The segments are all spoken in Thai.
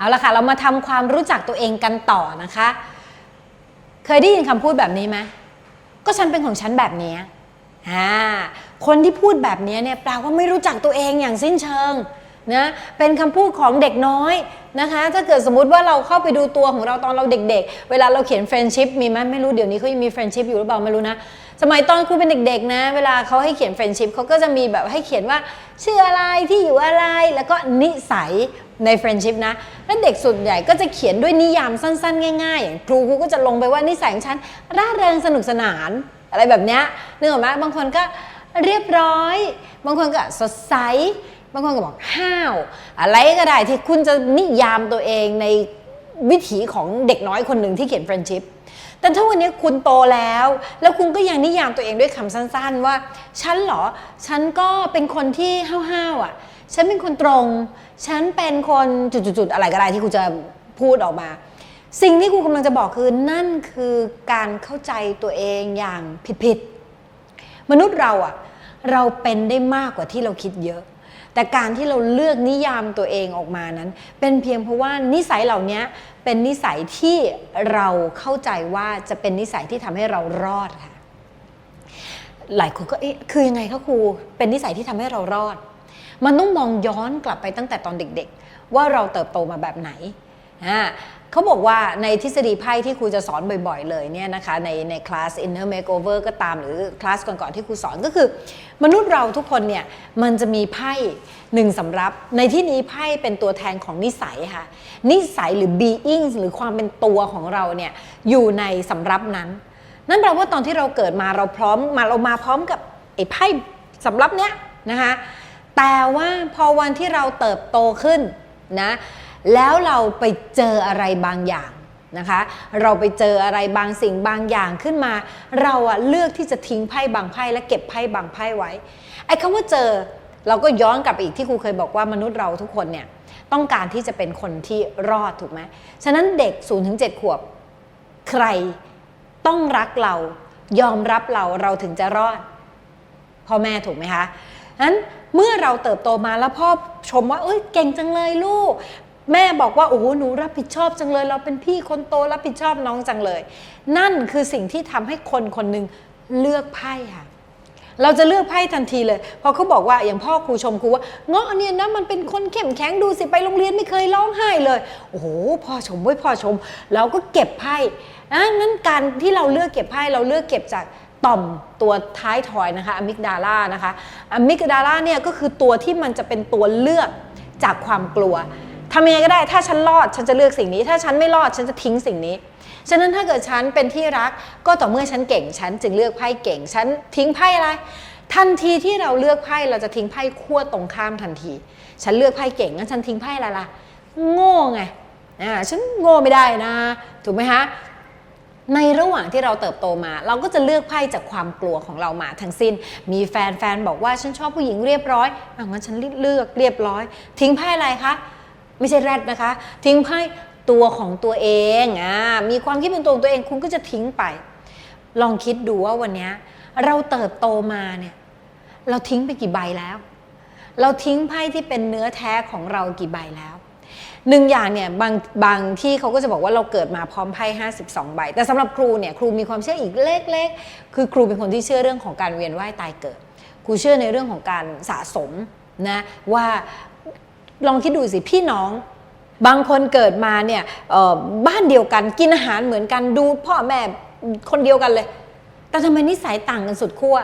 เอาละค่ะ เรามาทำความรู้จักตัวเองกันต่อนะคะ เคยได้ยินคำพูดแบบนี้ไหมก็ฉันเป็นของฉันแบบนี้อ่าคนที่พูดแบบนี้เนี่ยแปลว่าไม่รู้จักตัวเองอย่างสิ้นเชิงนะเป็นคำพูดของเด็กน้อยนะคะ ถ้าเกิดสมมติว่าเราเข้าไปดูตัวของเราตอนเราเด็ก ๆ เวลาเราเขียนเฟรนชิพมีไหมไม่รู้เดี๋ยวนี้เขายังมีเฟรนชิพอยู่หรือเปล่าไม่รู้นะ สมัยตอนครูเป็นเด็กๆนะ เวลาเขาให้เขียนเฟรนชิพเขาก็จะมีแบบให้เขียนว่าชื่ออะไรที่อยู่อะไร แล้วก็นิสัยในเฟรนชิพนะ แล้วเด็กส่วนใหญ่ก็จะเขียนด้วยนิยามสั้นๆ ง่ายๆ อย่างครูครูก็จะลงไปว่านิสัยของฉันร่าเริงสนุกสนาน อะไรแบบเนี้ยนึกออกไหมบางคนก็เรียบร้อย บางคนก็สดใส บางคนก็บอกห้าว อะไรก็ได้ที่คุณจะนิยามตัวเองในวิถีของเด็กน้อยคนหนึ่งที่เขียนเฟรนชิพแต่ถ้าวันนี้คุณโตแล้ว แล้วคุณก็ยังนิยามตัวเองด้วยคำสั้นๆ ว่า ฉันเหรอ ฉันก็เป็นคนที่ห้าวๆอะ ฉันเป็นคนตรง ฉันเป็นคนจุดๆอะไรก็ได้ที่คุณจะพูดออกมา สิ่งที่ครูกำลังจะบอกคือนั่นคือการเข้าใจตัวเองอย่างผิดๆมนุษย์เราอะเราเป็นได้มากกว่าที่เราคิดเยอะ แต่การที่เราเลือกนิยามตัวเองออกมานั้น เป็นเพียงเพราะว่านิสัยเหล่านี้เป็นนิสัยที่เราเข้าใจว่าจะเป็นนิสัยที่ทำให้เรารอดค่ะหลายคนก็เอ๊ะคือยังไงคะครูเป็นนิสัยที่ทำให้เรารอด มันต้องมองย้อนกลับไปตั้งแต่ตอนเด็กๆ ว่าเราเติบโตมาแบบไหนอ่าเขาบอกว่าในทฤษฎีไพ่ที่ครูจะสอนบ่อยๆ เลยเนี่ยนะคะในในคลาส inner makeover ก็ตามหรือคลาสก่อนๆที่ครูสอนก็คือ มนุษย์เราทุกคนเนี่ยมันจะมีไพ่หนึ่งสำรับ ในที่นี้ไพ่เป็นตัวแทนของนิสัยค่ะ นิสัยหรือ being หรือความเป็นตัวของเราเนี่ยอยู่ในสำรับนั้น นั่นแปลว่าตอนที่เราเกิดมาเราพร้อมมาเรามาพร้อมกับไอ้ไพ่สำรับเนี้ยนะคะ แต่ว่าพอวันที่เราเติบโตขึ้นนะแล้วเราไปเจออะไรบางอย่างนะคะ เราไปเจออะไรบางสิ่งบางอย่างขึ้นมา เราอะเลือกที่จะทิ้งไพ่บางไพ่และเก็บไพ่บางไพ่ไว้ไอ้คำว่าเจอเราก็ย้อนกลับไปอีกที่ครูเคยบอกว่ามนุษย์เราทุกคนเนี่ยต้องการที่จะเป็นคนที่รอดถูกไหมฉะนั้นเด็ก0ถึง7ขวบ ใครต้องรักเรายอมรับเราเราถึงจะรอดพ่อแม่ถูกไหมคะนั้น เมื่อเราเติบโตมาแล้วพ่อชมว่าเอ้ยเก่งจังเลยลูก แม่บอกว่าโอ้โหหนูรับผิดชอบจังเลย เราเป็นพี่คนโตรับผิดชอบน้องจังเลย นั่นคือสิ่งที่ทำให้คนคนหนึ่งเลือกไพ่ค่ะเราจะเลือกไพ่ทันทีเลย พอเขาบอกว่าอย่างพ่อครูชมครูว่าเงาะเนี่ยนะมันเป็นคนเข้มแข็งดูสิไปโรงเรียนไม่เคยร้องไห้เลย โอ้โหพ่อชมเว้ยพ่อชม เราก็เก็บไพ่นะงั้นการที่เราเลือกเก็บไพ่เราเลือกเก็บจาก ต่อมตัวท้ายทอยนะคะอะมิกดาล่านะคะอะมิกดาล่าเนี่ยก็คือตัวที่มันจะเป็นตัวเลือกจากความกลัวทำยังไงก็ได้ถ้าฉันรอดฉันจะเลือกสิ่งนี้ ถ้าฉันไม่รอดฉันจะทิ้งสิ่งนี้ ฉะนั้นถ้าเกิดฉันเป็นที่รักก็ต่อเมื่อฉันเก่ง ฉันจึงเลือกไพ่เก่ง ฉันทิ้งไพ่อะไร ทันทีที่เราเลือกไพ่เราจะทิ้งไพ่ขั้วตรงข้ามทันที ฉันเลือกไพ่เก่งงั้นฉันทิ้งไพ่อะไรล่ะ โง่ไงอ่าฉันโง่ไม่ได้นะ ถูกไหมคะ ในระหว่างที่เราเติบโตมา เราก็จะเลือกไพ่จากความกลัวของเรามาทั้งสิ้น มีแฟนแฟนบอกว่าฉันชอบผู้หญิงเรียบร้อยอะงั้นฉันเลือกเรียบร้อย ทิ้งไพ่อะไรคะไม่ใช่แรดนะคะ ทิ้งไพ่ตัวของตัวเองอ่ามีความคิดเป็นตัวของตัวเองคุณก็จะทิ้งไป ลองคิดดูว่าวันนี้เราเติบโตมาเนี่ยเราทิ้งไปกี่ใบแล้ว เราทิ้งไพ่ที่เป็นเนื้อแท้ของเรากี่ใบแล้ว หนึ่งอย่างเนี่ยบางบางที่เขาก็จะบอกว่าเราเกิดมาพร้อมไพ่52 ใบ แต่สำหรับครูเนี่ยครูมีความเชื่ออีกเล็กๆ คือครูเป็นคนที่เชื่อเรื่องของการเวียนว่ายตายเกิด ครูเชื่อในเรื่องของการสะสมนะว่าลองคิดดูสิพี่น้องบางคนเกิดมาเนี่ยบ้านเดียวกันกินอาหารเหมือนกันดูพ่อแม่คนเดียวกันเลย แต่ทำไมนิสัยต่างกันสุดขั้ว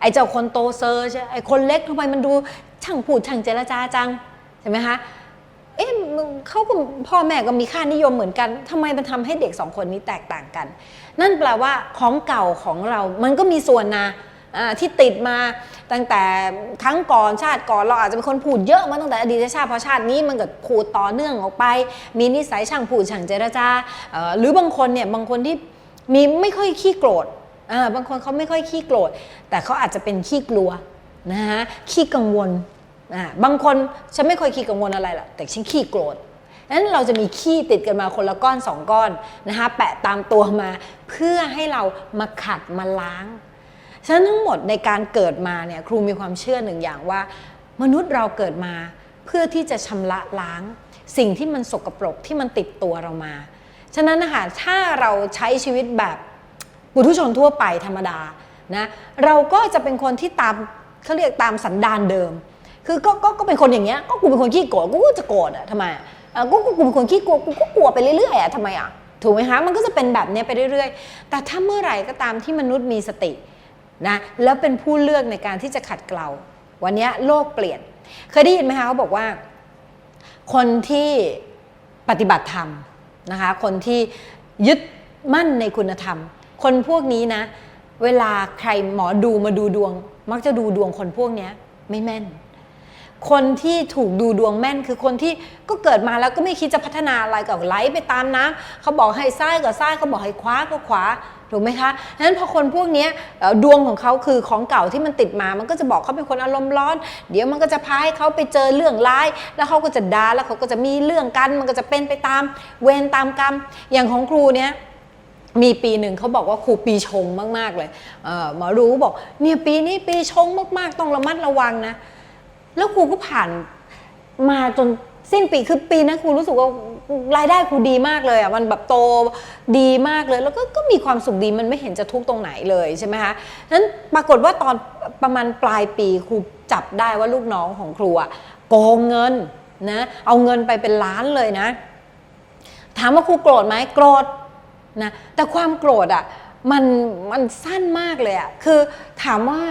ไอ้เจ้าคนโตเซอร์ใช่ไอ้คนเล็กทำไมมันดูช่างพูดช่างเจรจาจังใช่ไหมคะ เอ๊ะมึงเขาก็พ่อแม่ก็มีค่านิยมเหมือนกันทำไมมันทำให้เด็กสองคนนี้แตกต่างกัน นั่นแปลว่าของเก่าของเรามันก็มีส่วนนะที่ติดมาตั้งแต่ครั้งก่อนชาติก่อนเราอาจจะเป็นคนพูดเยอะมาตั้งแต่อดีตชาติเพราะชาตินี้มันก็พูดต่อเนื่องออกไป มีนิสัยช่างพูดช่างเจรจาหรือบางคนเนี่ยบางคนที่มีไม่ค่อยขี้โกรธบางคนเขาไม่ค่อยขี้โกรธ แต่เขาอาจจะเป็นขี้กลัวนะฮะขี้กังวล บางคนฉันไม่เคยขี้กังวลอะไรหรอกแต่ฉันขี้โกรธนั้นเราจะมีขี้ติดกันมาคนละก้อนสองก้อนนะคะแปะตามตัวมาเพื่อให้เรามาขัดมาล้าง ฉะนั้นทั้งหมดในการเกิดมาเนี่ยครูมีความเชื่อหนึ่งอย่างว่า มนุษย์เราเกิดมาเพื่อที่จะชำระล้าง สิ่งที่มันสกปรกที่มันติดตัวเรามา ฉะนั้นนะคะถ้าเราใช้ชีวิตแบบปุถุชนทั่วไปธรรมดานะเราก็จะเป็นคนที่ตามเขาเรียกตามสันดานเดิม คือก็ก็ก็เป็นคนอย่างเงี้ยก็กูเป็นคนขี้โกรธกูก็จะโกรธอะทำไมอะเอ่อกูกูกูเป็นคนขี้กลัวกูก็กลัวไปเรื่อยๆอะทำไมอะถูกไหมคะมันก็จะเป็นแบบเนี้ยไปเรื่อยๆ แต่ถ้าเมื่อไหร่ก็ตามที่มนุษย์มีสตินะแล้วเป็นผู้เลือกในการที่จะขัดเกลา วันเนี้ยโลกเปลี่ยน เคยได้ยินไหมคะเขาบอกว่า คนที่ปฏิบัติธรรมนะคะคนที่ยึดมั่นในคุณธรรม คนพวกนี้นะ เวลาใครหมอดูมาดูดวง มักจะดูดวงคนพวกเนี้ยไม่แม่น คนที่ถูกดูดวงแม่นคือคนที่ก็เกิดมาแล้วก็ไม่คิดจะพัฒนาอะไรก็ไหลไปตามน้ำเขาบอกให้ซ้ายก็ซ้ายเขาบอกให้ขวาก็ขวาถูกไหมคะฉะนั้นพอคนพวกนี้ดวงของเขาคือของเก่าที่มันติดมา มันก็จะบอกเขาเป็นคนอารมณ์ร้อน เดี๋ยวมันก็จะพาให้เขาไปเจอเรื่องร้าย แล้วเขาก็จะด่าแล้วเขาก็จะมีเรื่องกัน มันก็จะเป็นไปตามเวรตามกรรม อย่างของครูเนี้ยมีปีหนึ่งเขาบอกว่าครูปีชงมาก ๆ เลยเออหมอรู้บอกเนี่ยปีนี้ปีชงมาก ๆ ต้องระมัดระวังนะ แล้วครูก็ผ่านมาจนสิ้นปีคือปีนั้นครูรู้สึกว่ารายได้ครูดีมากเลยอะมันแบบโตดีมากเลย แล้วก็ก็มีความสุขดีมันไม่เห็นจะทุกข์ตรงไหนเลยใช่ไหมคะนั้นปรากฏว่าตอนประมาณปลายปีครูจับได้ว่าลูกน้องของครูอะโกงเงินนะเอาเงินไปเป็นล้านเลยนะ ถามว่าครูโกรธไหมโกรธนะแต่ความโกรธอะมันมันสั้นมากเลยอะคือถามว่า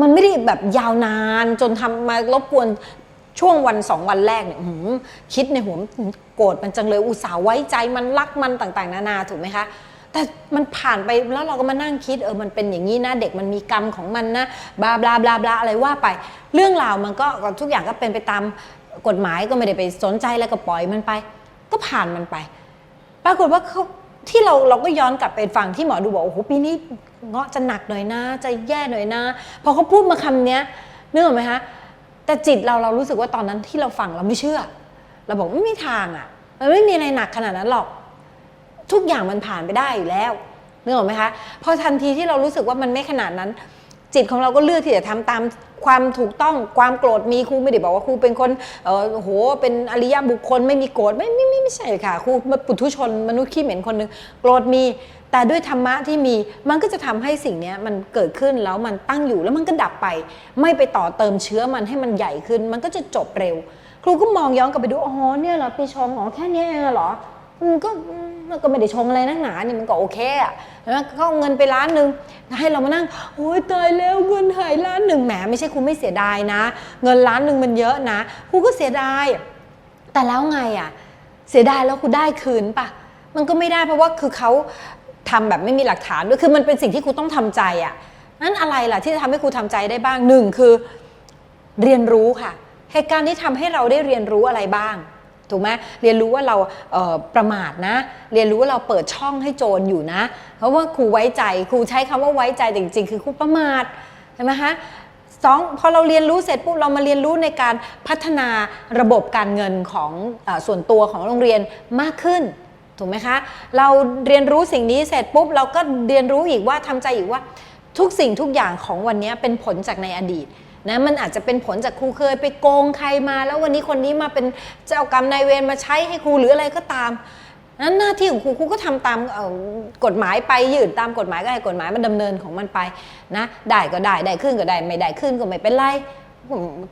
มันไม่ได้แบบยาวนานจนทำมารบกวนช่วงวันสองวันแรกเนี่ยคิดในหัวโกรธมันจังเลยอุตส่าห์ไว้ใจมันรักมันต่างๆ นานาถูกไหมคะ แต่มันผ่านไปแล้วเราก็มานั่งคิดเออมันเป็นอย่างนี้นะเด็กมันมีกรรมของมันนะบลาบลาบลาบลาอะไรว่าไป เรื่องราวมันก็ทุกอย่างก็เป็นไปตามกฎหมายก็ไม่ได้ไปสนใจแล้วก็ปล่อยมันไป ก็ผ่านมันไป ปรากฏว่าเขาที่เราเราก็ย้อนกลับไปฟังที่หมอดูบอกโอ้โหปีนี้ เงาะจะหนักหน่อยนะ จะแย่หน่อยนะ พอเขาพูดมาคำเนี้ยนึกออกไหมคะแต่จิตเราเรารู้สึกว่าตอนนั้นที่เราฟังเราไม่เชื่อ เราบอกไม่มีทางอะ่ะ มันไม่มีอะไรหนักขนาดนั้นหรอก ทุกอย่างมันผ่านไปได้อยู่แล้วนึกออกไหมคะพอทันทีที่เรารู้สึกว่ามันไม่ขนาดนั้น จิตของเราก็เลือกที่จะทำตาม ความถูกต้องความโกรธมีครูไม่ได้บอกว่าครูเป็นคนเออโหเป็นอริยบุคคลไม่มีโกรธไม่ไม่ไม่ไม่ใช่ค่ะครูปุถุชนมนุษย์ขี้เหม็นคนหนึ่งโกรธมี แต่ด้วยธรรมะที่มีมันก็จะทำให้สิ่งนี้มันเกิดขึ้นแล้วมันตั้งอยู่แล้วมันก็ดับไป ไม่ไปต่อเติมเชื้อมันให้มันใหญ่ขึ้น มันก็จะจบเร็ว ครูก็มองย้อนกลับไปดูอ๋อเนี่ยเหรอปีชงอ๋อแค่นี้เองเหรอ อืมก็มันก็ไม่ได้ชงอะไรนักหนานี่มันก็โอเคอะแล้วก็เอาเงินไปล้านหนึ่งให้เรามานั่งโอ้ยตายแล้วเงินหายล้านหนึ่งแหมไม่ใช่ครูไม่เสียดายนะ เงินล้านหนึ่งมันเยอะนะครูก็เสียดาย แต่แล้วไงอะเสียดายแล้วครูได้คืนปะมันก็ไม่ได้เพราะว่าคือเขาทำแบบไม่มีหลักฐานด้วยคือมันเป็นสิ่งที่ครูต้องทำใจอะนั่นอะไรล่ะที่จะทำให้ครูทำใจได้บ้างหนึ่งคือ เรียนรู้ค่ะเหตุการณ์ที่ทำให้เราได้เรียนรู้อะไรบ้าง ถูกไหมเรียนรู้ว่าเราเประมาทนะ เรียนรู้ว่าเราเปิดช่องให้โจรอยู่นะ เพราะว่าครูไว้ใจครูใช้คำว่าไว้ใจแต่จริงๆ คือครูประมาทใช่ไหมคะสองพอเราเรียนรู้เสร็จปุ๊บเรามาเรียนรู้ในการพัฒนาระบบการเงินของอส่วนตัวของโรงเรียนมากขึ้นถูกไหมคะ เราเรียนรู้สิ่งนี้เสร็จปุ๊บเราก็เรียนรู้อีกว่าทำใจอีกว่าทุกสิ่งทุกอย่างของวันนี้เป็นผลจากในอดีต นะมันอาจจะเป็นผลจากครูเคยไปโกงใครมา แล้ววันนี้คนนี้มาเป็นเจ้ากรรมนายเวรมาใช้ให้ครูหรืออะไรก็ตามนั้นหน้าที่ของครูครูก็ทำตามกฎหมายไปยืนตามกฎหมายก็ให้กฎหมายมันดำเนินของมันไปนะได้ก็ได้ได้ขึ้นก็ได้ไม่ได้ขึ้นก็ไม่เป็นไร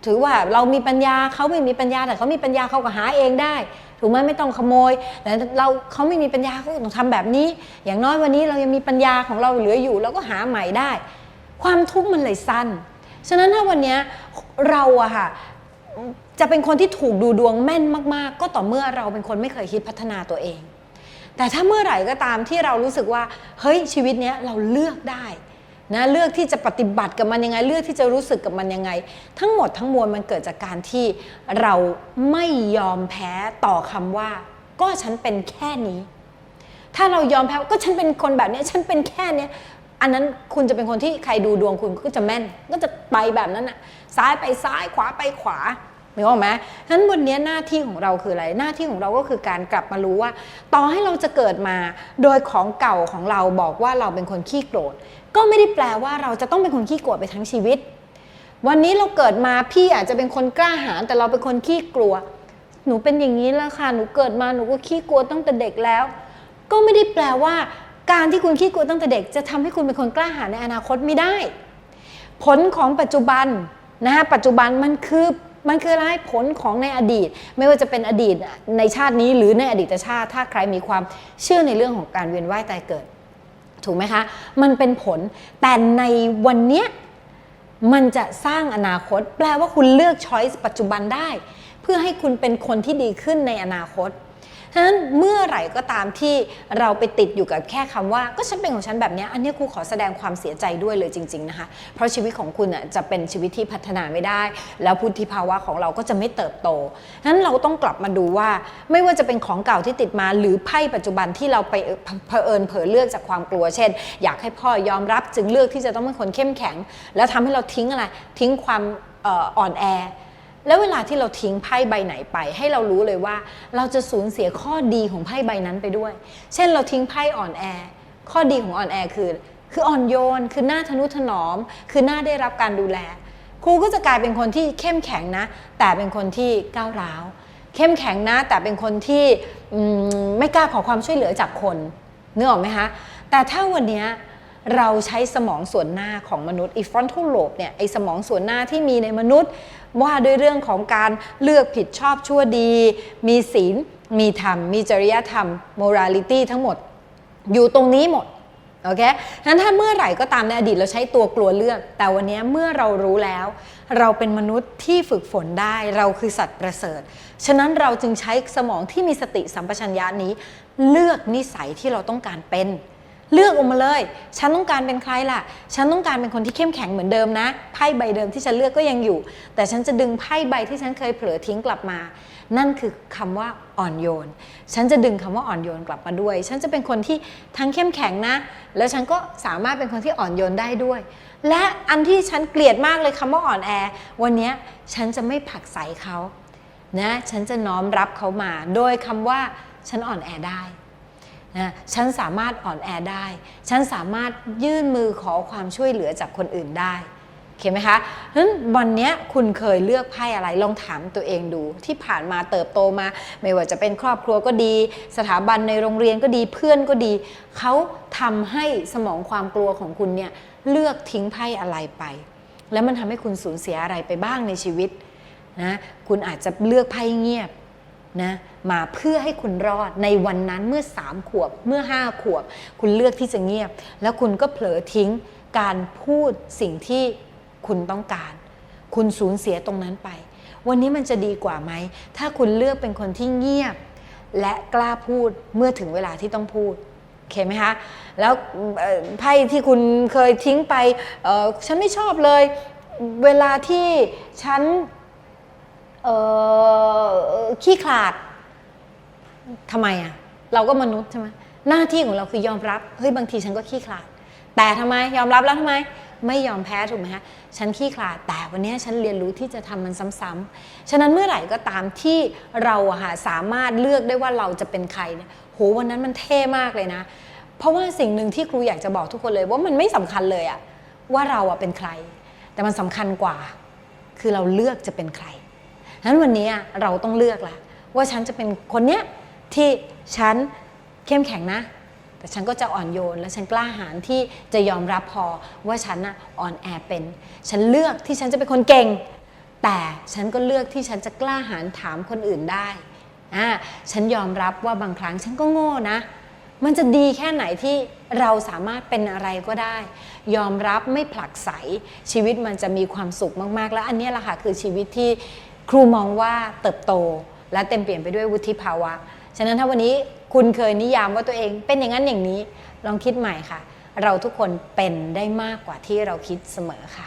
ถือว่าเรามีปัญญาเขาไม่มีปัญญาแต่เขามีปัญญาเขาก็หาเองได้ ถูกไหมไม่ต้องขโมยแต่เราเขาไม่มีปัญญาเขาต้องทำแบบนี้ อย่างน้อยวันนี้เรายังมีปัญญาของเราเหลืออยู่เราก็หาใหม่ได้ ความทุกข์มันเลยสั้น ฉะนั้นถ้าวันนี้เราอะค่ะจะเป็นคนที่ถูกดูดวงแม่นมากๆ ก็ต่อเมื่อเราเป็นคนไม่เคยคิดพัฒนาตัวเอง แต่ถ้าเมื่อไหร่ก็ตามที่เรารู้สึกว่าเฮ้ยชีวิตเนี้ยเราเลือกได้นะเลือกที่จะปฏิบัติกับมันยังไง เลือกที่จะรู้สึกกับมันยังไง ทั้งหมดทั้งมวลมันเกิดจากการที่เราไม่ยอมแพ้ต่อคำว่า ก็ฉันเป็นแค่นี้ ถ้าเรายอมแพ้ก็ฉันเป็นคนแบบเนี้ยฉันเป็นแค่เนี้ย อันนั้นคุณจะเป็นคนที่ใครดูดวงคุณก็จะแม่น ก็จะไปแบบนั้นน่ะซ้ายไปซ้ายขวาไปขวานึกออกไหมฉะนั้นวันนี้หน้าที่ของเราคืออะไร หน้าที่ของเราก็คือการกลับมารู้ว่า ต่อให้เราจะเกิดมา โดยของเก่าของเราบอกว่าเราเป็นคนขี้โกรธ ก็ไม่ได้แปลว่าเราจะต้องเป็นคนขี้โกรธไปทั้งชีวิต วันนี้เราเกิดมาพี่อาจจะเป็นคนกล้าหาญแต่เราเป็นคนขี้กลัว หนูเป็นอย่างนี้แล้วค่ะ หนูเกิดมาหนูก็ขี้กลัวตั้งแต่เด็กแล้ว ก็ไม่ได้แปลว่า การที่คุณขี้กลัวตั้งแต่เด็กจะทำให้คุณเป็นคนกล้าหาญในอนาคตไม่ได้ ผลของปัจจุบันนะฮะปัจจุบันมันคือมันคืออะไรผลของในอดีต ไม่ว่าจะเป็นอดีตในชาตินี้หรือในอดีตชาติถ้าใครมีความเชื่อในเรื่องของการเวียนว่ายตายเกิด ถูกไหมคะ มันเป็นผลแต่ในวันเนี้ยมันจะสร้างอนาคต แปลว่าคุณเลือกช้อยส์ปัจจุบันได้ เพื่อให้คุณเป็นคนที่ดีขึ้นในอนาคต ฉะนั้นเมื่อไหร่ก็ตามที่เราไปติดอยู่กับแค่คำว่า ก็ฉันเป็นของฉันแบบนี้อันนี้ครูขอแสดงความเสียใจด้วยเลยจริง ๆนะคะ เพราะชีวิตของคุณจะเป็นชีวิตที่พัฒนาไม่ได้ แล้วพุทธิภาวะของเราก็จะไม่เติบโตฉะนั้นเราต้องกลับมาดูว่า ไม่ว่าจะเป็นของเก่าที่ติดมาหรือไพ่ปัจจุบันที่เราไปเผอิญเผลอเลือกจากความกลัวเช่น อยากให้พ่อยอมรับจึงเลือกที่จะต้องเป็นคนเข้มแข็ง แล้วทำให้เราทิ้งอะไรทิ้งความอ่อนแอ แล้วเวลาที่เราทิ้งไพ่ใบไหนไป ให้เรารู้เลยว่า เราจะสูญเสียข้อดีของไพ่ใบนั้นไปด้วย เช่นเราทิ้งไพ่อ่อนแอ ข้อดีของอ่อนแอคือ คืออ่อนโยน คือหน้าทนุถนอม คือหน้าได้รับการดูแล ครูก็จะกลายเป็นคนที่เข้มแข็งนะ แต่เป็นคนที่ก้าวร้าว เข้มแข็งนะ แต่เป็นคนที่มไม่กล้าขอความช่วยเหลือจากคนนึกออกไหมคะแต่ถ้าวันนี้ เราใช้สมองส่วนหน้าของมนุษย์อีฟรอนทัลโลบเนี่ยไอสมองส่วนหน้าที่มีในมนุษย์ ว่าด้วยเรื่องของการเลือกผิดชอบชั่วดี มีศีล มีธรรม มีจริยธรรม morality ทั้งหมด อยู่ตรงนี้หมดโอเคนั้นถ้าเมื่อไหร่ก็ตามในอดีตเราใช้ตัวกลัวเลือก แต่วันนี้เมื่อเรารู้แล้ว เราเป็นมนุษย์ที่ฝึกฝนได้ เราคือสัตว์ประเสริฐ ฉะนั้นเราจึงใช้สมองที่มีสติสัมปชัญญะนี้ เลือกนิสัยที่เราต้องการเป็น เลือกออกมาเลย ฉันต้องการเป็นใครล่ะ ฉันต้องการเป็นคนที่เข้มแข็งเหมือนเดิมนะ ไพ่ใบเดิมที่ฉันเลือกก็ยังอยู่ แต่ฉันจะดึงไพ่ใบที่ฉันเคยเผลอทิ้งกลับมา นั่นคือคำว่าอ่อนโยน ฉันจะดึงคำว่าอ่อนโยนกลับมาด้วย ฉันจะเป็นคนที่ทั้งเข้มแข็งนะ แล้วฉันก็สามารถเป็นคนที่อ่อนโยนได้ด้วย และอันที่ฉันเกลียดมากเลยคำว่าอ่อนแอ วันนี้ฉันจะไม่ผลักใสเขา นะ ฉันจะน้อมรับเขามา โดยคำว่าฉันอ่อนแอได้ นะฉันสามารถอ่อนแอได้ ฉันสามารถยื่นมือขอความช่วยเหลือจากคนอื่นได้โอเคไหมคะนั้นวันนี้คุณเคยเลือกไพ่อะไร ลองถามตัวเองดู ที่ผ่านมาเติบโตมา ไม่ว่าจะเป็นครอบครัวก็ดี สถาบันในโรงเรียนก็ดี เพื่อนก็ดี เขาทำให้สมองความกลัวของคุณเนี่ยเลือกทิ้งไพ่อะไรไป แล้วมันทำให้คุณสูญเสียอะไรไปบ้างในชีวิตนะ คุณอาจจะเลือกไพ่เงียบ นะมาเพื่อให้คุณรอดในวันนั้นเมื่อ 3 ขวบเมื่อ 5 ขวบ คุณเลือกที่จะเงียบ แล้วคุณก็เผลอทิ้งการพูดสิ่งที่คุณต้องการ คุณสูญเสียตรงนั้นไป วันนี้มันจะดีกว่าไหม ถ้าคุณเลือกเป็นคนที่เงียบ และกล้าพูดเมื่อถึงเวลาที่ต้องพูดโอเคไหมคะแล้วไพ่ที่คุณเคยทิ้งไปฉันไม่ชอบเลย เวลาที่ฉัน เออขี้ขลาดทำไมอะเราก็มนุษย์ใช่ไหมหน้าที่ของเราคือยอมรับเฮ้ยบางทีฉันก็ขี้ขลาด แต่ทำไมยอมรับแล้วทำไม ไม่ยอมแพ้ถูกไหมคะฉันขี้ขลาดแต่วันนี้ฉันเรียนรู้ที่จะทำมันซ้ำๆฉะนั้นเมื่อไหร่ก็ตามที่เราอะค่ะสามารถเลือกได้ว่าเราจะเป็นใครเนี่ยโหวันนั้นมันเท่มากเลยนะ เพราะว่าสิ่งหนึ่งที่ครูอยากจะบอกทุกคนเลย ว่ามันไม่สำคัญเลยอะว่าเราอะเป็นใคร แต่มันสำคัญกว่า คือเราเลือกจะเป็นใคร ฉะนั้นวันนี้เราต้องเลือกละว่าฉันจะเป็นคนเนี้ยที่ฉันเข้มแข็งนะ แต่ฉันก็จะอ่อนโยน และฉันกล้าหาญที่จะยอมรับพอว่าฉันน่ะอ่อนแอเป็น ฉันเลือกที่ฉันจะเป็นคนเก่ง แต่ฉันก็เลือกที่ฉันจะกล้าหาญถามคนอื่นได้อ่าฉันยอมรับว่าบางครั้งฉันก็โง่นะ มันจะดีแค่ไหนที่เราสามารถเป็นอะไรก็ได้ ยอมรับไม่ผลักไสชีวิตมันจะมีความสุขมากๆ และอันนี้แหละค่ะคือชีวิตที่ ครูมองว่าเติบโตและเต็มเปลี่ยนไปด้วยวุฒิภาวะ ฉะนั้นถ้าวันนี้คุณเคยนิยามว่าตัวเองเป็นอย่างนั้นอย่างนี้ ลองคิดใหม่ค่ะ เราทุกคนเป็นได้มากกว่าที่เราคิดเสมอค่ะ